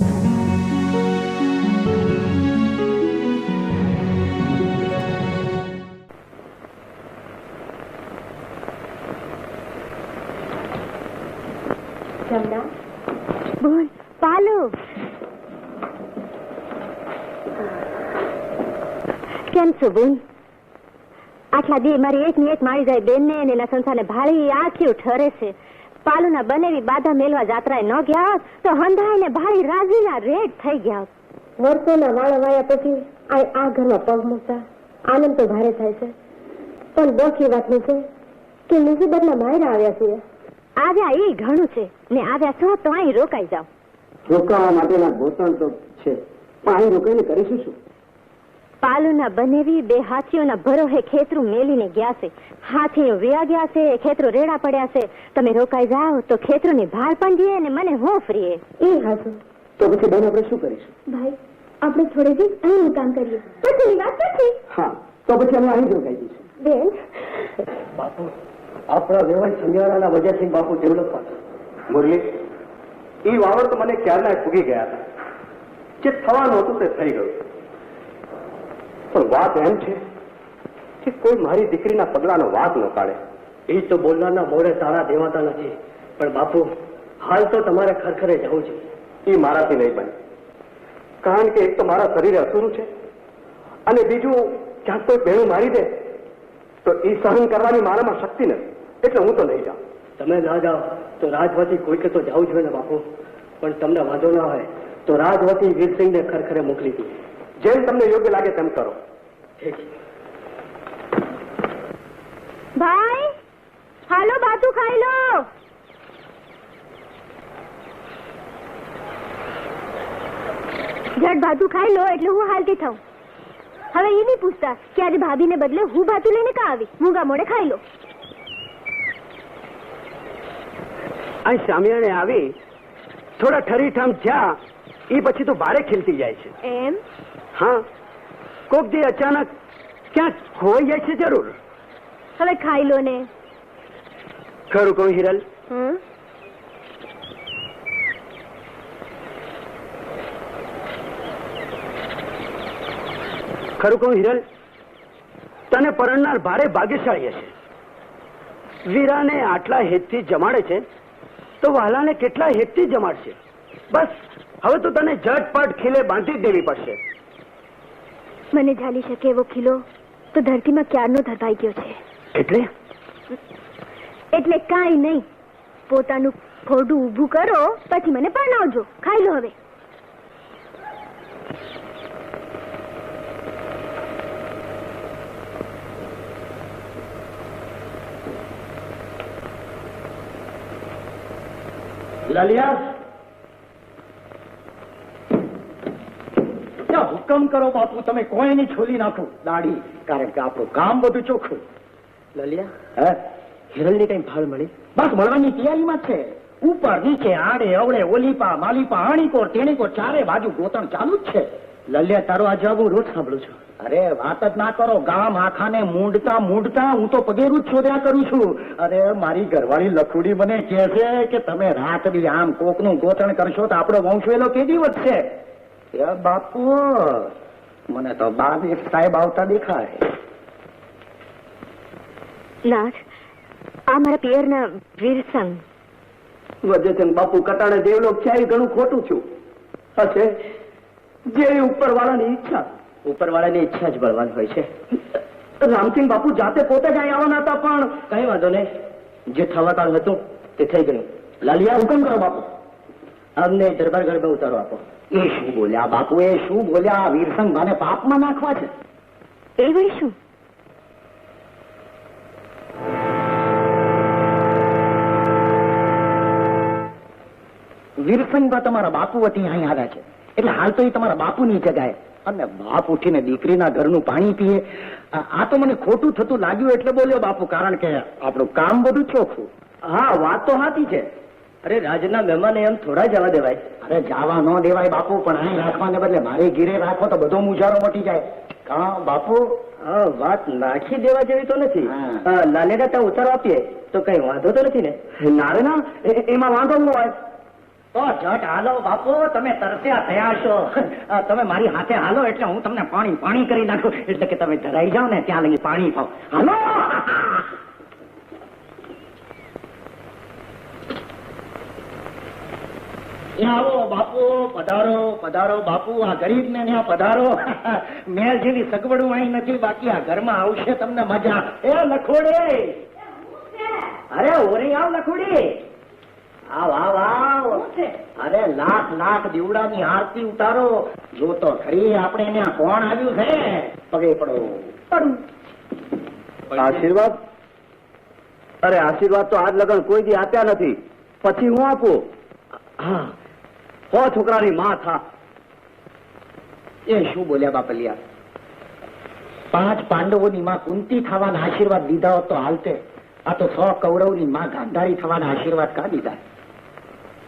કેમ છો બોન આટલા દી મારી એક ની એક મારી જાય બેન ને એના સંસારને ભાળી આખી ઠરે છે પાલુના બનેવી બાધા મેલવા જાત્રાએ ન ગયા હોત તો હંધાઈને ભાળી રાજીના રેડ થઈ ગયા હોત. વર્ષોના વાળા વાયા પછી આ આ ઘરમાં પગ મૂકતા. આનંદ તો ભારે થાય છે. પણ દુઃખી વાતનું છે કે મુસીબતના માયરા આવ્યા છીએ. આવ્યા એ ઘણું છે. ને આવ્યા છો તો અહીં રોકાઈ જાઓ. રોકાવા માટેના ગોતણ તો છે. પણ અહીં રોકાઈને કરીશું શું? પાલુના બનેવી બે હાથીઓના ભરોહે ખેતરું મેલીને ગયા છે. હાથીઓ વ્યા ગયા છે ખેતરો રેડા પડ્યા છે. તમે રોકાઈ જાઓ તો ખેતરોની ભાર પણ જઈએ અને મને હું ફ્રીએ એ હાસુ તો પછી બેન આપણે શું કરીશું? ભાઈ આપણે થોડે દિવસ અહીંનું કામ કરીએ. પછીની વાત પછી હા તો પછી અમે અહીં જ રોકાઈ દઈશું બેન. બાપુ આપણા વ્યવહાર સંજારાના વજયસિંહ બાપુ ડેવલપ મુરલી એ વાવડ તો મને ક્યારના ફૂગી ગયા હતા. જે થવાનું હતું તે થઈ ગયું. પણ વાત એમ છે કે કોઈ મારી દીકરીના પગલાનો વાત ન કાઢે. એ તો બોલનારના મોડે તાળા દેવાતા નથી. પણ બાપુ હાલ તો તમારે ખરખરે જવું છે. એ મારાથી નહીં બને. કારણ કે એક તો મારા શરીરે અસુરું છે અને બીજું ક્યાંક કોઈ બેણું મારી દે તો એ સહન કરવાની મારામાં શક્તિ નથી. એટલે હું તો નહીં જાઉં. તમે ના જાઓ તો રાજવતી કોઈકે તો જવું જોઈએ ને બાપુ. પણ તમને વાંધો ના હોય તો રાજવતી વીરસિંહને ખરખરે મોકલી હતી જેમ તમને યોગ્ય લાગે તેમ કરો. ભાઈ હાલો બાતું ખાઈ લો. જટ ભાતું ખાઈ લો એટલે હું હાલતી થઉં. હવે એ નહીં પૂછતા કે આજે ભાભીને બદલે હું ભાતું લઈને કા આવી? મૂંગા મોડે ખાઈ લો. અહીં સામિયાને આવી થોડા ઠરીઠામ જ્યાં એ પછી તો ભારે ખીલતી જાય છે. એમ? હા? કોક દી અચાનક ક્યાંક ખોવાઈ જાય છે જરૂર. હવે ખાઈ લો ને. ખરું કહું હિરલ. ખરું કહું હિરલ તને પરણનાર ભારે ભાગ્યશાળી હશે. વીરાને આટલા હેતથી જમાડે છે તો વાલાને કેટલા હેતથી જમાડશે? બસ હવે તો તને ઝટપટ ખીલે બાંધી જ દેવી પડશે. મને ઝાલી શકે એવો ખીલો તો ધરતીમાં ક્યારનો ધરવાઈ ગયો છે? એટલે? એટલે કાંઈ નહીં. પોતાનું ફોડું ઊભું કરો પછી મને પરણાવજો. ખાઈ લો હવે. લાલિયા? ત્યાં કરો બાપુ તમે કોઈની છોલી નાખો. દાઢી કારણ કે આપણું કામ બધું ચોખ્ખું. લલિયા હે? હિરલની કઈ ભાળ મળી? બસ મળવાની તૈયારીમાં છે. ઉપર નીચે આડે અવળે ઓલીપા માલીપા આણીકોર તેણીકોર ચારે બાજુ ગોતણ ચાલુ જ છે. લલિયા તારો આ જવાબ હું રોજ સાંભળું છું. અરે વાત જ ના કરો. ગામ આખાને મૂંડતા મૂંડતા હું તો પગેરું જ શોધ્યા કરું છું. અરે મારી ઘરવાળી લખુડી મને કહે છે કે તમે રાત બી આમ કોકનું ગોતણ કરશો તો આપણો વંશવેલો કેદી વધશે? એ બાપુ મને તો બાદ સાહેબ આવતા દેખાય. નાથ આ મારા પિયરના વીરસંગ વજેચંદ બાપુ કટાણે દેવલોક છે એ ઘણું ખોટું છું. હશે? જેવી ઉપરવાળાની ઈચ્છા. ઉપરવાળાની ઈચ્છા જ બળવાન હોય છે. રામસિંહ બાપુ જાતે પોતે જ અહીં આવવાના હતા પણ કઈ વાંધો નહીં. જે થવાતાળ હતું તે થઈ ગયું. લાલિયા હુકમ કરો બાપુ. અમને દરબાર ગરબે ઉતારો આપો. એ શું બોલ્યા બાપુ એ શું બોલ્યા? વીરસંગ ભાને પાપમાં નાખવા છે. એ વળી શું વીરસંગમાં તમારા બાપુ વતી અહીં આવ્યા છે. એટલે હાલ તો એ તમારા બાપુની જગાએ. અને બાપ ઉઠીને દીકરીના ઘરનું પાણી પીએ. આ આ તો મને ખોટું થતું લાગ્યું એટલે બોલ્યો બાપુ કારણ કે આપણું કામ બધું ચોખ્ખું. હા વાત તો સાચી છે. અરે રાજના મહેમાન એમ થોડા જવા દેવાય. અરે જવા ન દેવાય બાપુ પણ અહીં રાખવાને બદલે મારે ઘીરે રાખો તો બધો મુજારો મટી જાય. હા બાપુ? વાત નાખી દેવા જેવી તો નથી. લાલેડા ઉતારો આપીએ તો કઈ વાંધો તો નથી ને? નારે ના એમાં વાંધો ન હોય. તો જટ હાલો બાપુ તમે તરસ્યા થયા છો. તમે મારી હાથે હાલો એટલે હું તમને પાણી પાણી કરી નાખું. એટલે કે તમે ધરાઈ જાઓ ને ત્યાં લગી પાણી પાવ. હાલો! આવો બાપુ પધારો પધારો બાપુ આ ગરીબ ને ત્યાં પધારો. મેં જેવી સગવડું અહીં નથી બાકી આ ઘરમાં આવશે તમને મજા. એ લખોડે. અરે ઓરી આવ લખોડી. આવ આવ આવ. અરે લાખ લાખ દીવડાની આરતી ઉતારો. જો તો ખરી આપણે ત્યાં કોણ આવ્યું છે? પગે પડો. આશીર્વાદ? અરે આશીર્વાદ તો આજ લગન કોઈ દી આપ્યા નથી. પછી હું આપું? હા. હો છોકરાની માં થા. એ શું બોલ્યા બાપલિયા? પાંચ પાંડવોની માં કુંતી થવાના આશીર્વાદ દીધા હોત તો હાલતે. આ તો સો કૌરવની માં ગાંધારી થવાના આશીર્વાદ કા દીધા?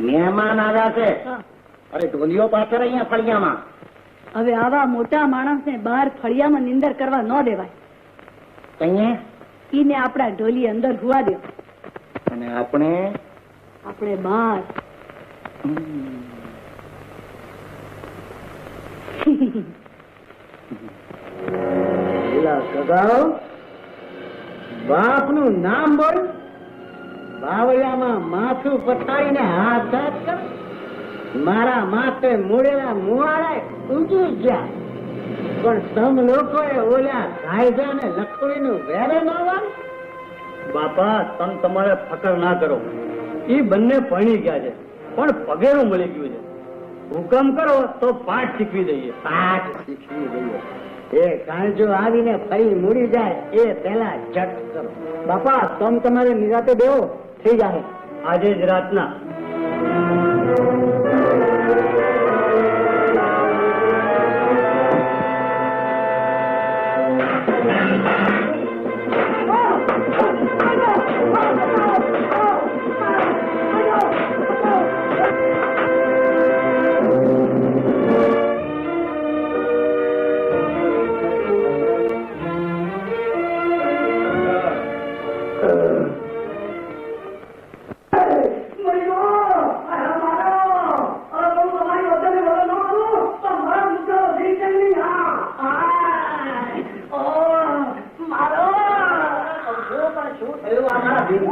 મહેમાન આવ્યા છે. અરે ઢોલીઓ પાછળ અહીંયા ફળિયામાં. હવે આવા મોટા માણસને બહાર ફળિયામાં નિંદર કરવા ન દેવાય. કહીએ? ઈને આપણા ઢોલી અંદર હુવા દો. અને આપણે? આપણે બહાર. પેલા નું બાપનું નામ બોલ બાવળિયામાં માથું પથારીને હાથ હાથ કર મારા માથે મૂળેલા મુવાડા ઉગી ગયા પણ તમ લોકોએ ઓલા કાયદા ને લખોડીનું વેરે ન બાપા તમ તમારે ફકર ના કરો. એ બંને પરણી ગયા છે પણ પગેરું મળી ગયું છે. હુકમ કરો તો પાઠ શીખવી દઈએ. પાઠ શીખવી દઈએ. એ કાંજો આવીને ફરી મૂડી જાય એ પેલા જટ કરો. બાપા તમ તમારે નિરાતે દેવો થઈ જાય આજે જ રાતના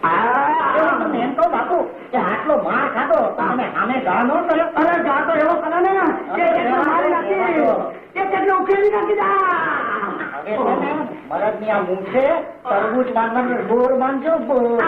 એમ કહું બાપુ કે આટલો માર ખાધો તમે સામે ગા ન કર્યો અરે ગા તો એવો કરે ને કે નાખી ઉકેલી દા છે ને આ! મૂછે તરબૂચ બાંધવાનું બોર બાંધજો બોર.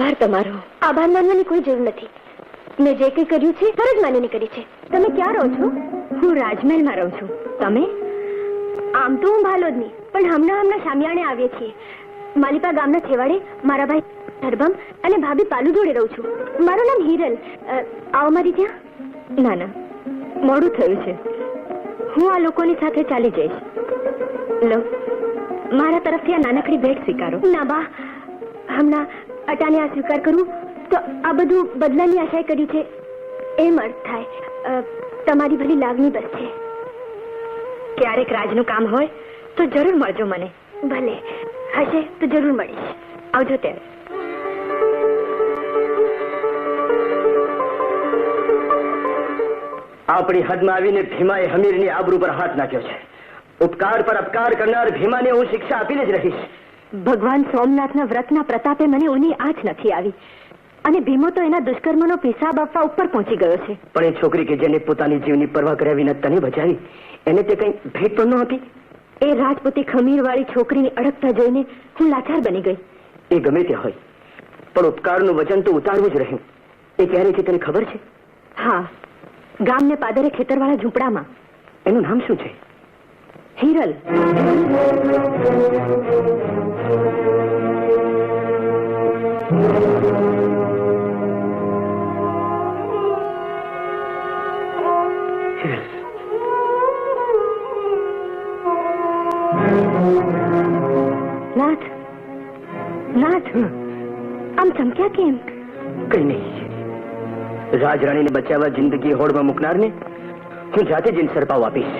આભાર તમારો. આભાર માનવાની કોઈ જરૂર નથી. મેં જે કંઈ કર્યું છે, ફરજ માનીને કરી છે. તમે ક્યાં રહો છો? હું રાજમહેલમાં રહું છું. તમે? આમ તો હું ભાલોદની, પણ હમણાં હમણાં શામિયાણે આવીએ છીએ. માલિપા ગામના છેવાડે મારા ભાઈ ધરબમ અને ભાભી પાલુ જોડે રહું છું. મારું નામ હિરલ. આવો મારી ત્યાં. ના ના. મોડું થયું છે. હું આ લોકોની સાથે ચાલી જઈશ. લો, મારા તરફથી આ નાનકડી ભેટ સ્વીકારો. ના બા, હમણાં અટાને આ સ્વીકાર કરું તો આ બધું બદલાની આશાએ કર્યું છે. એમ અર્થ થાય. તમારી ભલી લાગણી બસ છે. ક્યારેક રાજનું કામ હોય તો જરૂર મળજો મને. ભલે. હશે તો જરૂર મળીશ. આવજો ત્યારે. આપણી હદમાં આવીને ભીમાએ હમીરની આબરૂ પર હાથ નાખ્યો છે. ઉપકાર પર અપકાર કરનાર ભીમાને હું શિક્ષા આપીને જ રહીશ. ભગવાન સોમનાથના વ્રતના પ્રતાપે મને ઊની આંચ નથી આવી. અને ભીમો તો એના દુષ્કર્મનો પિસાબ આપવા ઉપર પહોંચી ગયો છે. પણ એ છોકરી કે જેને પોતાની જીવની પરવા કર્યા વિના તને બચાવી એને તે કંઈ ભેટ પણ ન હતી એ રાજપૂતી ખમીરવાળી છોકરીની અડકતા જોઈને હું લાચાર બની ગઈ. એ ગમે તે હોય પણ ઉપકારનું વચન તો ઉતારવું જ રહ્યું એ ક્યારે છે તને ખબર છે? હા ગામને પાદરે ખેતરવાળા ઝૂંપડામાં. એનું નામ શું છે? હિરલ. નાથ. નાથ. આમ ચમક્યા કેમ? કઈ નહીં રાજરાણીને બચાવવા જિંદગી હોડમાં મૂકનારને હું જાતે જ સરપાવ આપીશ.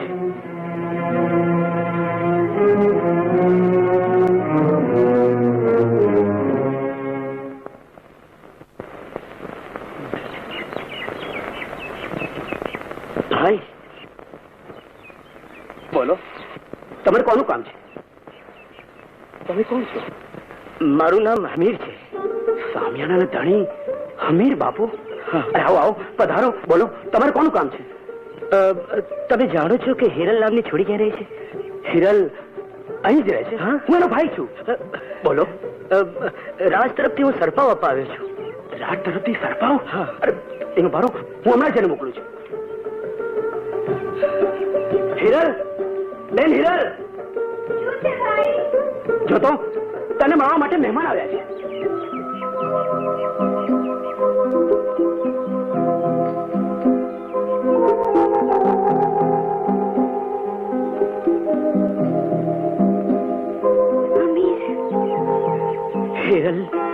ભાઈ. બોલો. તમારે કોનું કામ છે? તમે કોણ છો? મારું નામ હમીર છે. સામિયાના ધણી હમીર બાપુ. અરે આવો આવો પધારો બોલો. તમારે કોનું કામ છે? તમે જાણો છો કે હિરલ નામની છોડી ક્યાં રહે છે? હિરલ અહીં જ રહે છે. હા? હું એનો ભાઈ છું. બોલો. રાજ તરફથી હું સરપાવ અપાવ્યો છું. રાજ તરફથી સરપાવ? હા. અરે એનો ભારો હું હમણાં જ એને મોકલું છું. હિરલ? બેન હિરલ? જો તો તને મળવા માટે મહેમાન આવ્યા છે. હિરલ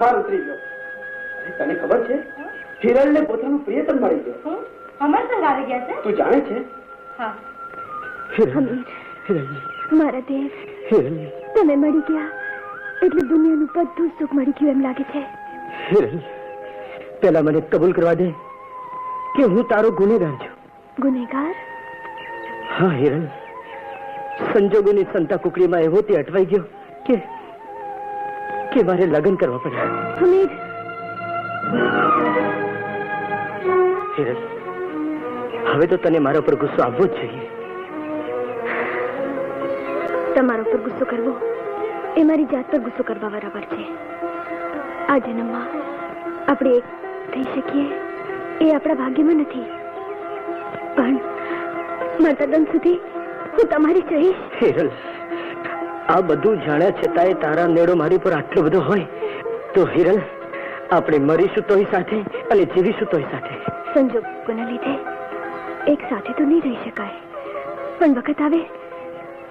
ભાર ઉતરી ગયો. તને ખબર છે? હિરલ ને પોતાનું પ્રિયતમ મળી ગયો. અમર સંગ આવી ગયા છે? તું જાણે છે? હા. મારા દેવ તમે મળી ગયા. એટલે દુનિયાનું બધું સુખ મળી ગયું એમ લાગે છે. પેલા મને કબૂલ કરવા દે કે હું તારો ગુનેગાર છું. ગુનેગાર? હા હિરણ સંજોગોની સંતા કુકડીમાં એવો તે અટવાઈ ગયો કે કે મારે લગ્ન કરવા પડ્યા સુમીર હિરલ હવે તો તને મારા પર ગુસ્સો આવવો જ જોઈએ તમારા પર ગુસ્સો કરવો એ મારી જાત પર ગુસ્સો કરવા બરાબર છે આ જન્મમાં આપણે એક થઈ શકીએ એ આપણા ભાગ્યમાં નથી પણ માતા સુધી હું તમારી રહીશ હિરલ આ બધું જાણ્યા છતાંય તારા નેડો મારી પર આટલો બધો હોય. તો હિરલ આપણે મરીશું તોય સાથે અને જીવીશું તોય સાથે. સંજોગોના લીધે? એક સાથે તો નહીં રહી શકાય. પણ વખત આવે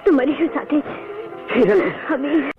તો મરીશું સાથે જ. હિરલ. હમીર